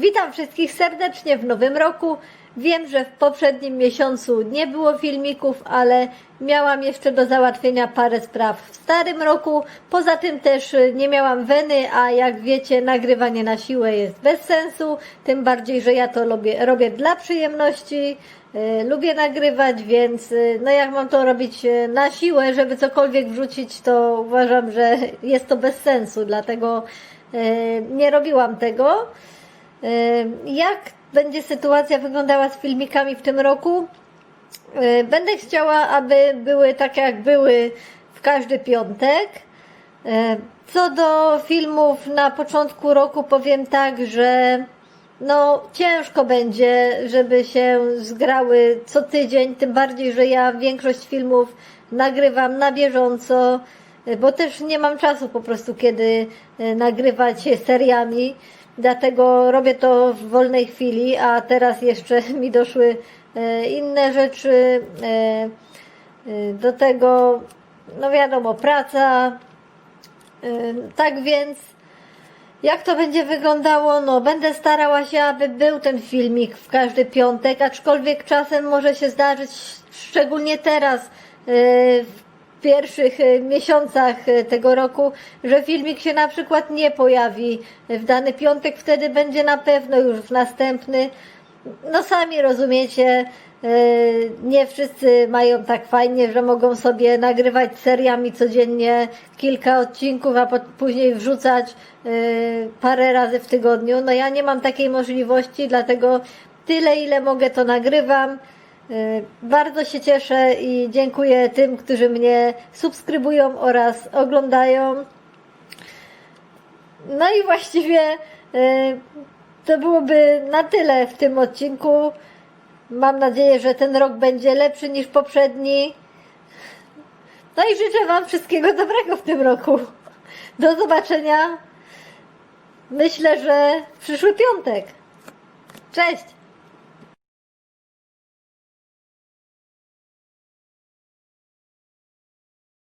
Witam wszystkich serdecznie w nowym roku. Wiem, że w poprzednim miesiącu nie było filmików, ale miałam jeszcze do załatwienia parę spraw w starym roku. Poza tym też y, nie miałam weny, a jak wiecie, nagrywanie na siłę jest bez sensu. Tym bardziej, że ja to robię, robię dla przyjemności. y, Lubię nagrywać, więc y, no jak mam to robić na siłę, żeby cokolwiek wrzucić, to uważam, że jest to bez sensu. Dlatego nie robiłam tego. Jak będzie sytuacja wyglądała z filmikami w tym roku? Będę chciała, aby były tak jak były w każdy piątek. Co do filmów na początku roku powiem tak, że no ciężko będzie, żeby się zgrały co tydzień, tym bardziej, że ja większość filmów nagrywam na bieżąco, bo też nie mam czasu po prostu kiedy y, nagrywać seriami, dlatego robię to w wolnej chwili, a teraz jeszcze mi doszły y, inne rzeczy, y, y, do tego, no wiadomo, praca, tak więc jak to będzie wyglądało? No, będę starała się, aby był ten filmik w każdy piątek, aczkolwiek czasem może się zdarzyć, szczególnie teraz, w pierwszych yy, miesiącach yy, tego roku, że filmik się na przykład nie pojawi w dany piątek, wtedy będzie na pewno już w następny. No sami rozumiecie, yy, nie wszyscy mają tak fajnie, że mogą sobie nagrywać seriami codziennie kilka odcinków, a później wrzucać parę razy w tygodniu. No ja nie mam takiej możliwości, dlatego tyle ile mogę to nagrywam. Yy, Bardzo się cieszę i dziękuję tym, którzy mnie subskrybują oraz oglądają. No i właściwie y, to byłoby na tyle w tym odcinku. Mam nadzieję, że ten rok będzie lepszy niż poprzedni. No i życzę Wam wszystkiego dobrego w tym roku. Do zobaczenia. Myślę, że w przyszły piątek. Cześć!